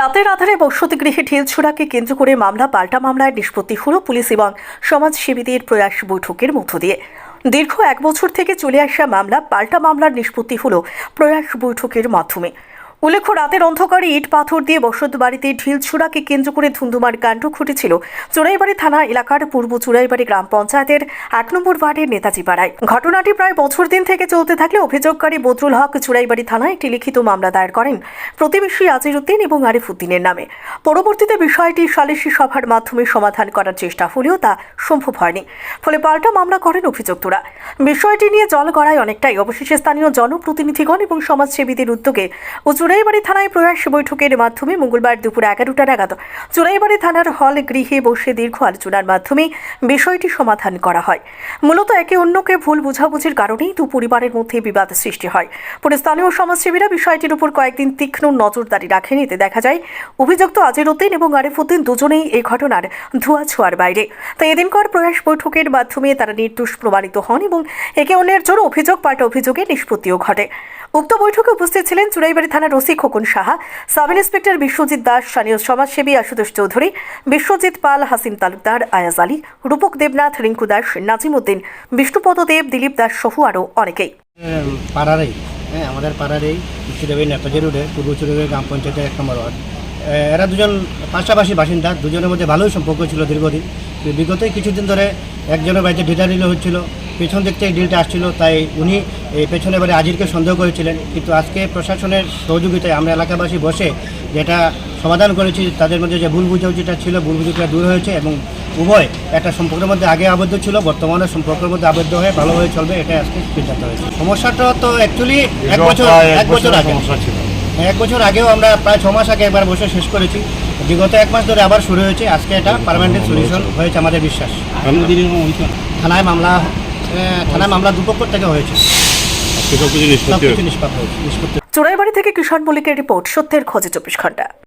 রাতের আধারে বসতি গৃহে ঢিলছুড়াকে কেন্দ্র করে মামলা, পাল্টা মামলায় নিষ্পত্তি হল পুলিশ এবং সমাজসেবীদের প্রয়াস বৈঠকের মধ্য দিয়ে। দীর্ঘ এক বছর থেকে চলে আসা মামলা, পাল্টা মামলার নিষ্পত্তি হল প্রয়াস বৈঠকের মাধ্যমে। উল্লেখ্য, রাতের অন্ধকারে ইট পাথর দিয়ে বসত বাড়িতে ঢিলছুড়াকে কেন্দ্র করে ধুন্ধুমার কাণ্ড ঘটেছিল। চোরাইবাড়ি থানা এলাকার পূর্ব চুরাইবাড়ি গ্রাম পঞ্চায়েতের এক নম্বর ওয়ার্ডের নেতাজি পাড়ায়। ঘটনাটি প্রায় বছর দিন থেকে চলতে থাকলে অভিযোগকারী বদরুল হক চুরাইবাড়ি থানায় একটি লিখিত মামলা দায়ের করেন প্রতিবেশী আজিরুদ্দিন এবং আরিফ উদ্দিনের নামে। পরবর্তীতে বিষয়টি সালিশি সভার মাধ্যমে সমাধান করার চেষ্টা হলেও তা সম্ভব হয়নি। ফলে পাল্টা মামলা করেন অভিযুক্তরা। বিষয়টি নিয়ে জল গড়ায় অনেকটাই। অবশেষে স্থানীয় জনপ্রতিনিধিগণ এবং সমাজসেবীদের উদ্যোগে ও চুরাইবাড়ি থানায় প্রয়াস বৈঠকের মাধ্যমে মঙ্গলবার দুপুর এগারোটা নাগাদ চুরাইবাড়ি থানার হল গৃহে বসে দীর্ঘ আলোচনার মাধ্যমে বিষয়টি সমাধান করা হয়। মূলত একে অন্যকে ভুল বোঝাবুঝির কারণেই দু পরিবারের মধ্যে বিবাদ সৃষ্টি হয়। পরে স্থানীয় সমাজসেবীরা বিষয়টির উপর কয়েকদিন তীক্ষ্ণ নজরদারি রাখেন। এতে দেখা যায়, অভিযুক্ত আজিরুদ্দিন এবং আরিফুদ্দিন দুজনেই এই ঘটনার ধোয়া ছোঁয়ার বাইরে। তাই এদিনকার প্রয়াস বৈঠকের মাধ্যমে তারা নির্দোষ প্রমাণিত হন এবং একে অন্যের জন্য অভিযোগ পাল্টা অভিযোগের নিষ্পত্তিও ঘটে। উক্ত বৈঠকে উপস্থিত ছিলেন চুরাইবাড়ি থানার OC Khokon Saha, sub inspector Biswajit Das, স্থানীয় সমাজসেবী আশুতোষ চৌধুরী, বিশ্বজিৎ পাল, হাসিম তালুকদার, আয়াজ আলী, রূপক দেবনাথ, রিঙ্কু দাস, নাজিম উদ্দিন, বিষ্ণুপদ দেব, দিলীপ দাস সহ আরও অনেকেই। পাড়ারই। হ্যাঁ আমাদের পাড়ারই পূর্ব চুরেবেই গ্রাম পঞ্চায়েতের এক নম্বর ওয়ার্ড। এরা দুজন পাশাপাশি বাসিন্দা, দুজনের মধ্যে ভালোই সম্পর্ক ছিল দীর্ঘদিন। বিগত কিছুদিন ধরে একজনের বাড়িতে ডিটা ডিল হচ্ছিল। পেছন দিক থেকে ডিলটা আসছিল তাই উনি এই পেছনে বাড়ি আজিরকে সন্দেহ করেছিলেন। কিন্তু আজকে প্রশাসনের সহযোগিতায় আমরা এলাকাবাসী বসে যেটা সমাধান করেছি তাদের মধ্যে যে ভুল বুঝাবুঝিটা ছিল ভুল বুঝিটা দূর হয়েছে এবং উভয় একটা সম্পর্কের মধ্যে আগে আবদ্ধ ছিল বর্তমানে সম্পর্কের মধ্যে আবদ্ধ হয়ে ভালোভাবে চলবে এটাই আজকে সিদ্ধান্ত হয়েছে। সমস্যাটা তো অ্যাকচুয়ালি এক বছর এক বছর আগে। এক বছর আগেও আমরা প্রায় ছ মাস আগে একবার বসে শেষ করেছি। বিগত এক মাস ধরে আবার শুরু হয়েছে আজকে এটা পার্মানেন্ট সলিউশন হয়েছে আমাদের বিশ্বাস। থানায় মামলা থানায় মামলা দুপক্ষ থেকে হয়েছে। সব কিছু নিষ্পত্তি সব কিছু নিষ্পাপ হয়েছে। নিষ্পত্তি চোরাইবাড়ি থেকে কিষাণ মল্লিকের রিপোর্ট সত্যের খোঁজে চব্বিশ ঘণ্টা।